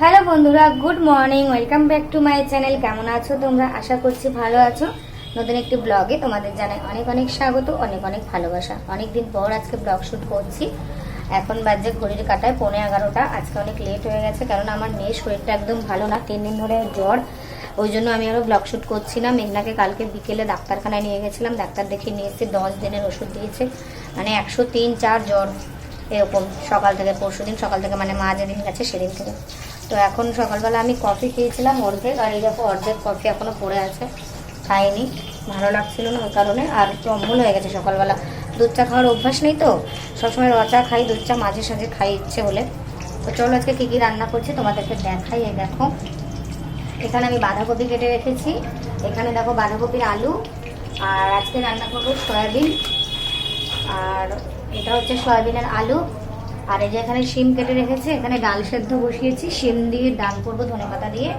Hello বন্ধুরা, good morning, welcome back to my channel. কেমন আছো তোমরা? আশা করছি ভালো আছো। নতুন একটি ব্লগে তোমাদের জানাই অনেক অনেক স্বাগত, অনেক অনেক ভালোবাসা। অনেক দিন পর আজকে ব্লগ শুট করছি। এখন বাজে ঘড়ির কাটায় পৌনে এগারোটা। আজকে অনেক লেট হয়ে গেছে, কারণ আমার মেয়ের শরীরটা একদম ভালো না, তিন দিন ধরে জ্বর। ওই জন্য আমি আরও ব্লগ শুট করছি না মেঘনাকে কালকে বিকেলে ডাক্তারখানায় নিয়ে গেছিলাম। ডাক্তার দেখিয়ে নিয়ে এসেছি দশ দিনের ওষুধ দিয়েছে। মানে একশো তিন, চার জ্বর এরকম সকাল থেকে পরশু দিন সকাল থেকে মানে মা যেদিন গেছে সেদিন থেকে। তো এখন সকালবেলা আমি কফি খেয়েছিলাম অর্ধেক, আর এই দেখো অর্ধেক কফি এখনও পড়ে আছে। খাইনি, ভালো লাগছিল না ওই কারণে, আর একটু অম্বল হয়ে গেছে সকালবেলা। দুধ চা খাওয়ার অভ্যাস নেই তো? সবসময় র চা খাই, দুধ চা মাঝে সাঝে খাই ইচ্ছে হলে। তো চলো আজকে কী কী রান্না করছি তোমাদেরকে দেখাই দেখো। এখানে আমি বাঁধাকপি কেটে রেখেছি। এখানে দেখো বাঁধাকপির আলু, আর আজকে রান্না করব সয়াবিন। আর এটা হচ্ছে সয়াবিনের আলু। আর এই যে এখানে শিম কেটে রেখেছি, এখানে ডাল সেদ্ধ বসিয়েছি, শিম দিয়ে ডাল করব ধনে পাতা দিয়ে।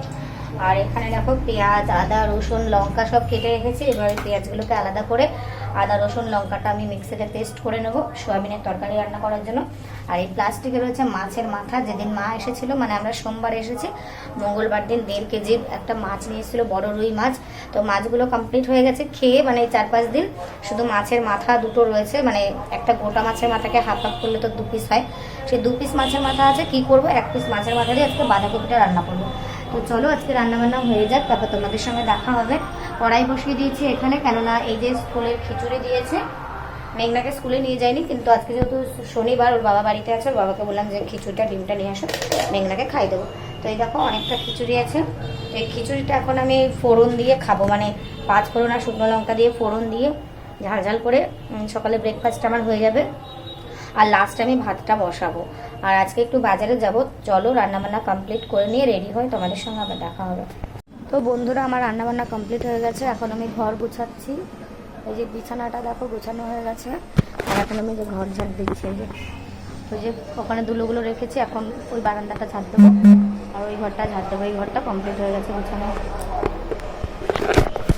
আর এখানে দেখো পেঁয়াজ, আদা, রসুন, লঙ্কা সব কেটে রেখেছি, এবার পেঁয়াজগুলোকে আলাদা করে আদা, রসুন, লঙ্কাটা আমি মিক্সিতে পেস্ট করে নেব সয়াবিনের তরকারি রান্না করার জন্য। আর এই প্লাস্টিকে রয়েছে মাছের মাথা, যেদিন মা এসেছিল মানে আমরা সোমবার এসেছি, মঙ্গলবার দিন দেড় কেজির একটা মাছ নিয়ে এসেছিল, বড় রুই মাছ। তো মাছগুলো কমপ্লিট হয়ে গেছে, খেয়ে মানে চার পাঁচ দিন শুধু মাছের মাথা দুটো রয়েছে মানে একটা গোটা মাছের মাথাকে হাফ হাফ করলে তো দু পিস হয়। সেই দু পিস মাছের মাথা আছে, কি করব? এক পিস মাছের মাথা দিয়ে আজকে বাঁধাকপিটা রান্না করব। তো চলো আজকে রান্না বান্না হয়ে যাক, তারপর তোমাদের সঙ্গে দেখা হবে। কড়াই বসিয়ে দিয়েছি এখানে, কেননা এই যে স্কুলের খিচুড়ি দিয়েছে, মেঘনাকে স্কুলে নিয়ে যায়নি, কিন্তু আজকে যেহেতু শনিবার, ওর বাবা বাড়িতে আছে, ওর বাবাকে বললাম যে খিচুড়িটা, ডিমটা নিয়ে আসো, মেঘনাকে খাই দেবো। তো এই দেখো, অনেকটা খিচুড়ি আছে। তো এই খিচুড়িটা এখন আমি ফোড়ন দিয়ে খাব। মানে পাঁচ ফোড়ন আর শুকনো লঙ্কা দিয়ে ফোড়ন দিয়ে ঝাল ঝাল করে সকালে ব্রেকফাস্ট আমার হয়ে যাবে। আর লাস্টে আমি ভাতটা বসাবো। আর আজকে একটু বাজারে যাব। চলো, রান্নাবান্না কমপ্লিট করে নিয়ে রেডি হই তোমাদের সঙ্গে আবার দেখা হবে। তো বন্ধুরা, আমার রান্নাবান্না কমপ্লিট হয়ে গেছে। এখন আমি ঘর গুছাচ্ছি। এই যে বিছানাটা দেখো, গুছানো হয়ে গেছে। আর এখন আমি যে ঘর ঝাড় দিচ্ছি যে, ওই যে ওখানে দুলোগুলো রেখেছি। এখন ওই বারান্দাটা ঝাড় দেবো। আর ওই ঘরটা ঝাড় দেবো এই ঘরটা কমপ্লিট হয়ে গেছে গুছানো।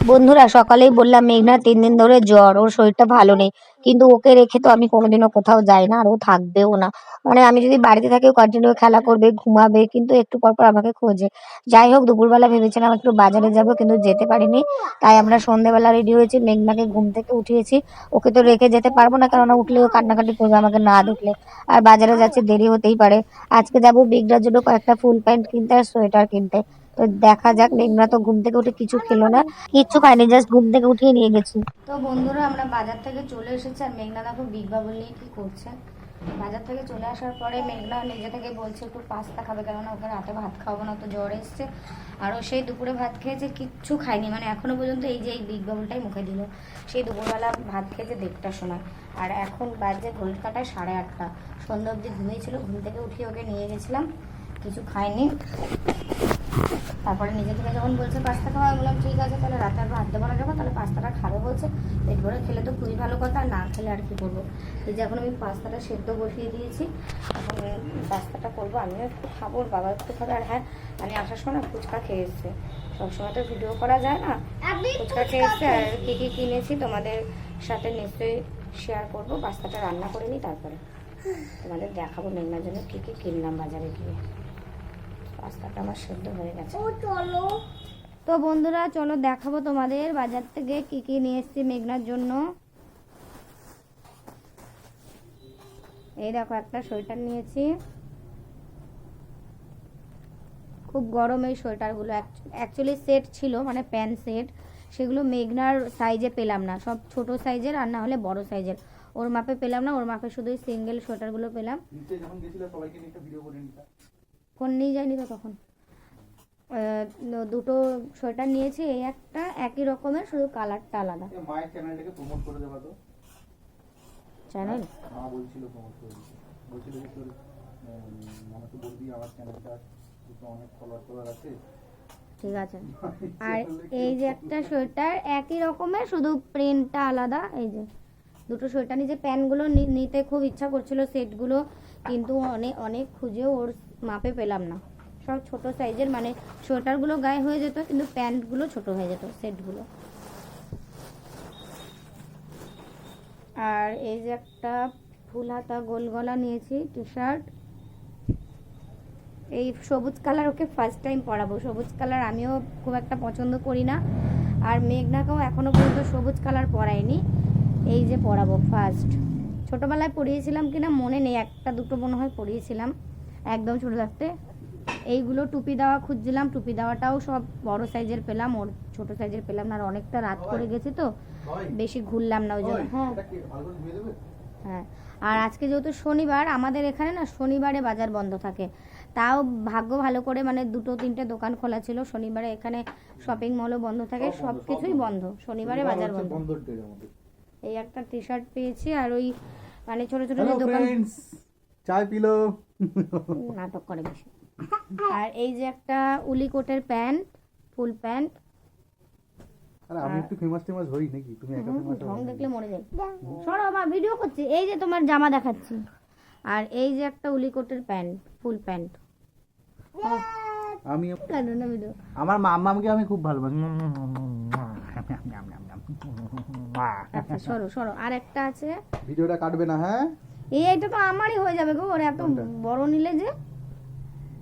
বন্ধুরা, সকালেই বললাম মেঘনা, তিন দিন ধরে জ্বর, ওর শরীরটা ভালো নেই। কিন্তু ওকে রেখে তো আমি কোনোদিনও কোথাও যাই না, আর ও থাকবেও না। মানে আমি যদি বাড়িতে থাকি, ও কন্টিনিউ খেলা করবে, ঘুমাবে, কিন্তু একটু পর পর আমাকে খোঁজে। যাই হোক, দুপুরবেলা ভেবেছিলাম একটু বাজারে যাব, কিন্তু যেতে পারিনি। তাই আমরা সন্ধ্যেবেলা রেডি হয়েছি, মেঘনাকে ঘুম থেকে উঠিয়েছি। ওকে তো রেখে যেতে পারব না কারণ উঠলে ও কান্নাকাটি করবে আমাকে না দেখলে। আর বাজারে যাচ্ছে, দেরি হতেই পারে। আজকে যাব বিগড়ার জন্য কয়েকটা ফুল প্যান্ট কিনতে আর সোয়েটার কিনতে। তো দেখা যাক, মেঘনা তো ঘুম থেকে উঠে কিছু খেলো না, কিচ্ছু খায়নি জাস্ট ঘুম থেকে উঠিয়ে নিয়ে গেছি। তো বন্ধুরা, আমরা বাজার থেকে চলে এসেছি আর মেঘনা দেখো বাবুল নিয়ে কি করছে। বাজার থেকে চলে আসার পরে মেঘনা নিজে থেকে বলছে, একটু পাস্তা খাবে, কেননা ওকে রাতে ভাত খাওয়াবো না, তো জ্বর এসছে। আর ও সেই দুপুরে ভাত খেয়েছে, কিচ্ছু খায়নি। মানে এখনও পর্যন্ত এই যে এই বিগ বাবুলটাই মুখে দিল। সেই দুপুরবেলা ভাত খেয়েছে দেড়টার সময়। আর এখন বাজে ঘড়ির কাটায় সাড়ে আটটা। সন্ধ্যা অবধি ঘুমিয়েছিল ঘুম থেকে উঠিয়ে ওকে নিয়ে গেছিলাম। কিছু খায়নি। তারপরে নিজে থেকে যখন বলছে পাস্তা খাওয়া বললাম ঠিক আছে তাহলে রাতে আর ভাত দেবো না যাব তাহলে পাস্তাটা খাবে বলছে। পেট ভরে খেলে তো খুবই ভালো কথা আর না খেলে আর কি করব? এই যে এখন আমি পাস্তাটা সেদ্ধ বসিয়ে দিয়েছি এখন পাস্তাটা করব আমিও খাব বাবা একটু খাবে। আর হ্যাঁ আমি আসার সময় না ফুচকা খেয়ে এসছে। সবসময় তো ভিডিও করা যায় না। ফুচকা খেয়ে এসছে আর কী কী কিনেছি তোমাদের সাথে নিশ্চয়ই শেয়ার করব। পাস্তাটা রান্না করে নিই তারপরে তোমাদের দেখাবো মেঘনার জন্য কী কী কিনলাম বাজারে গিয়ে। পাস্তাটা আমার সেদ্ধ হয়ে গেছে। চলো। তো বন্ধুরা চলো দেখাবো তোমাদের বাজার থেকে কি কি নিয়ে এসেছি মেঘনার জন্য। এই দেখো একটা সোয়েটার নিয়েছি। খুব গরম এই সোয়েটারগুলো। অ্যাকচুয়ালি সেট ছিল মানে প্যান্ট সেট। সেগুলো মেঘনার সাইজে পেলাম না। সব ছোট সাইজের আর না হলে বড় সাইজের ওর মাপে পেলাম না ওর মাপে শুধুই সিঙ্গেল সোয়েটারগুলো পেলাম। ফোন নিয়ে যায়নি তো তখন? দুটো সোয়েটার নিয়েছি এই একটা একই রকমের শুধু কালারটা আলাদা। মায়ের চ্যানেলটাকে প্রমোট করে দেবা তো। চ্যানেল মা বলছিল প্রমোট করে বলছিল যে তোর আমাকে বলবি আমার চ্যানেলটা অনেক ফলোয়ার টলার আছে। ঠিক আছে। আর এই যে একটা সোয়েটার একই রকমের শুধু প্রিন্টটা আলাদা এই যে। দুটো সোয়েটার নিয়ে যে প্যান্টগুলো নিতে খুব ইচ্ছা করছিল, সেটগুলো কিন্তু অনেক অনেক খুঁজেও ওর মাপে পেলাম না। সব ছোট সাইজের মানে সোয়েটারগুলো গায়ে হয়ে যেত, কিন্তু প্যান্টগুলো ছোট হয়ে যেত, সেটগুলো। আর এই যে একটা ফুল হাতা গোল গলা নিয়েছি টি শার্ট এই সবুজ কালার ওকে ফার্স্ট টাইম পরাবো। সবুজ কালার আমিও খুব একটা পছন্দ করি না। আর মেঘনাকেও এখনও পর্যন্ত সবুজ কালার পরাইনি এই যে পড়াবো ফার্স্ট ছোটোবেলায় পরিয়েছিলাম কিনা মনে নেই একটা দুটো মনে হয় পড়িয়েছিলাম। একদম ছোটো থাকতে। এইগুলো টুপি দেওয়া খুঁজছিলাম টুপি দেওয়াটাও সব বড় সাইজের পেলাম ওর ছোট সাইজের পেলাম না আর অনেকটা রাত করে গেছে তো বেশি ঘুরলাম না ওই জন্য। হ্যাঁ। হ্যাঁ। আর আজকে যেহেতু শনিবার আমাদের এখানে না শনিবারে বাজার বন্ধ থাকে। তাও ভাগ্য ভালো করে মানে দুটো তিনটে দোকান খোলা ছিল শনিবারে এখানে শপিং মলও বন্ধ থাকে সব কিছুই বন্ধ। শনিবারে বাজার বন্ধ। এই একটা টি শার্ট পেয়েছি আর ওই মানে ছোট ছোট যে দোকান চায় পিলো। নাটক করে বেশি আর এই যে একটা উলি কোটের প্যান্ট ফুল প্যান্ট। আরে আমি একটু ফেমাস টেমাস হই নাকি? তুমি একা ফেমাস ঢং দেখলে মরে যাই। সরো মা ভিডিও করছি। এই যে তোমার জামা দেখাচ্ছি। আর এই যে একটা উলি কোটের প্যান্ট ফুল প্যান্ট। আমি কেন না ভিডিও আমার আমি খুব ভালোবাসি। আচ্ছা সরো সরো। আর একটা আছে। ভিডিওটা কাটবে না হ্যাঁ? এই এটা তো আমারই হয়ে যাবে গো ওর এত বড় নিলে যে।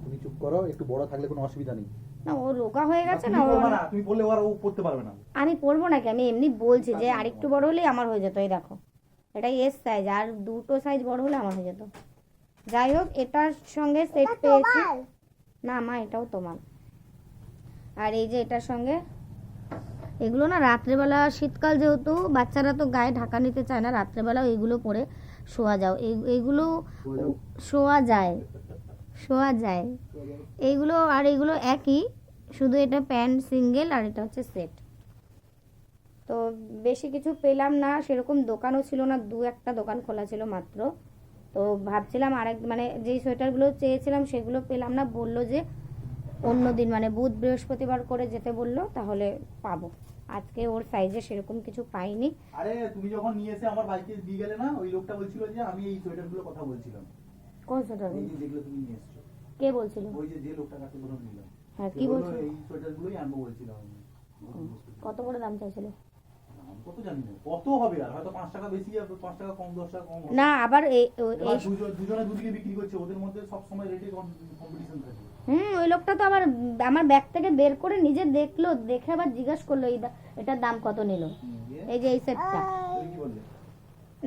তুমি চুপ করো একটু বড় থাকলে কোনো অসুবিধা নেই। না ও রোগা হয়ে গেছে না তুমি পড়লে ও পড়তে পারবে না। আমি পরবো নাকি? আমি এমনি বলছি যে আরেকটু বড় হলেই আমার হয়ে যেত এই দেখো। এটা এস সাইজ আর দুটো সাইজ বড় হলে আমার হয়ে যেত। যাই হোক এটার সঙ্গে সেট পেয়েছি। না মা, এটাও তোমার। আর এই যে এটার সঙ্গে, এগুলো না রাত্রেবেলা, শীতকাল যেহেতু, বাচ্চারা তো গায়ে ঢাকা নিতে চায় না রাত্রেবেলা এইগুলো পরে শোয়া যাও। এই- এইগুলো শোয়া যায় শোয়া যায়। এইগুলো, আর এইগুলো একই, শুধু এটা প্যান্ট সিঙ্গেল আর এটা হচ্ছে সেট। তো বেশি কিছু পেলাম না, সেরকম দোকানও ছিল না, দু একটা দোকান খোলা ছিল মাত্র। তো ভাবছিলাম আরেক মানে যেই সোয়েটারগুলো চেয়েছিলাম সেগুলো পেলাম না বলল যে অন্য দিন মানে বুধ বৃহস্পতিবার করে যেতে বলল তাহলে পাবো। আজকে ওর সাইজে সেরকম কিছু পাইনি। আরে তুমি যখন নিয়ে এসে আমার বাইকে দিয়ে গেলে না ওই লোকটা বলছিল যে আমি এই সোয়েটারগুলো কথা বলছিলাম। কোন সোয়েটার এই যে যেগুলো তুমি নিয়ে এসছো। কে বলছিল? ওই যে যে লোকটার কাছে ধরুন নিলাম। হ্যাঁ কি বলছিল? এই সোয়েটার গুলোই আনব বলছিলাম কত করে দাম চাইছিল? কত জানি না কত হবে আর হয়তো পাঁচ টাকা বেশি আর পাঁচ টাকা কম দশ টাকা কম না আবার এই- এই দুজন- দুজনে দুদিকে বিক্রি করছে ওদের মধ্যে সবসময় রেটে কম্পিটিশন থাকে। হুম ওই লোকটা তো আবার আমার ব্যাগ থেকে বের করে নিজে দেখল দেখে আবার জিজ্ঞাসা করল এই এটার দাম কত নিল? এই যে এই সেটটা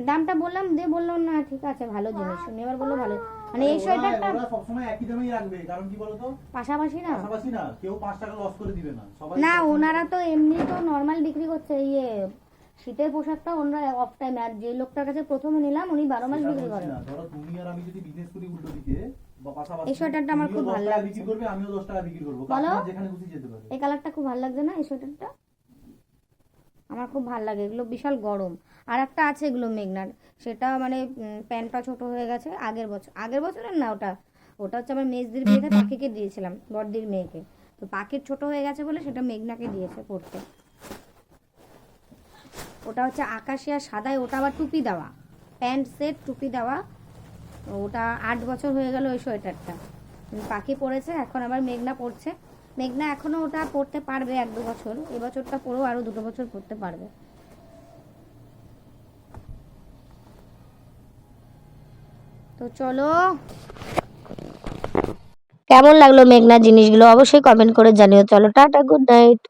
দামটা বললাম দিয়ে বলল না ঠিক আছে ভালো জিনিস। এবার বলল ভালো। মানে এই সোয়েটারটা ওরা সবসময় একই দামেই রাখবে কারণ কি বলতো? পাশাপাশি না? পাশাপাশি না কেউ টাকা লস করে দিবে না সবাই না ওনারা তো এমনি তো নর্মাল বিক্রি করছে ইয়ে শীতের পোশাকটা ওনারা অফ টাইম আর যে লোকটার কাছে প্রথমে নিলাম উনি বারো মাস বিক্রি করেন। ধরো তুমি আর আমি যদি বিজনেস করি উল্টো দিকে এই সোয়েটারটা আমার খুব ভালো লাগছে। বিক্রি করবে আমিও দশ টাকা বিক্রি করব? কাস্টমার যেখানে খুশি যেতে পারে। এই কালারটা খুব ভালো লাগছে না এই সোয়েটারটা? আমার খুব ভালো লাগে এগুলো বিশাল গরম। আর একটা আছে এগুলো মেঘনার সেটা মানে প্যান্টটা ছোট হয়ে গেছে আগের বছর। আগের বছরের না ওটা ওটা হচ্ছে আমার মেজদির বিয়েতে পাখিকে দিয়েছিলাম বড়দির মেয়েকে। তো পাখির ছোট হয়ে গেছে বলে সেটা মেঘনাকে দিয়েছে পড়তে। ওটা হচ্ছে আকাশে আর সাদায়, ওটা আবার টুপি দেওয়া। প্যান্ট, সেট, টুপি দেওয়া। ওটা আট বছর হয়ে গেল ওই সোয়েটারটা। পাখি পড়েছে, এখন আবার মেঘনা পড়ছে। মেঘনা এখনও ওটা পড়তে পারবে এক দু বছর এবছরটা পরেও আরও দুটো বছর পড়তে পারবে। তো চলো। কেমন লাগল মেঘনা জিনিসগুলো? অবশ্যই কমেন্ট করে জানিও। চলো, টাটা গুড নাইট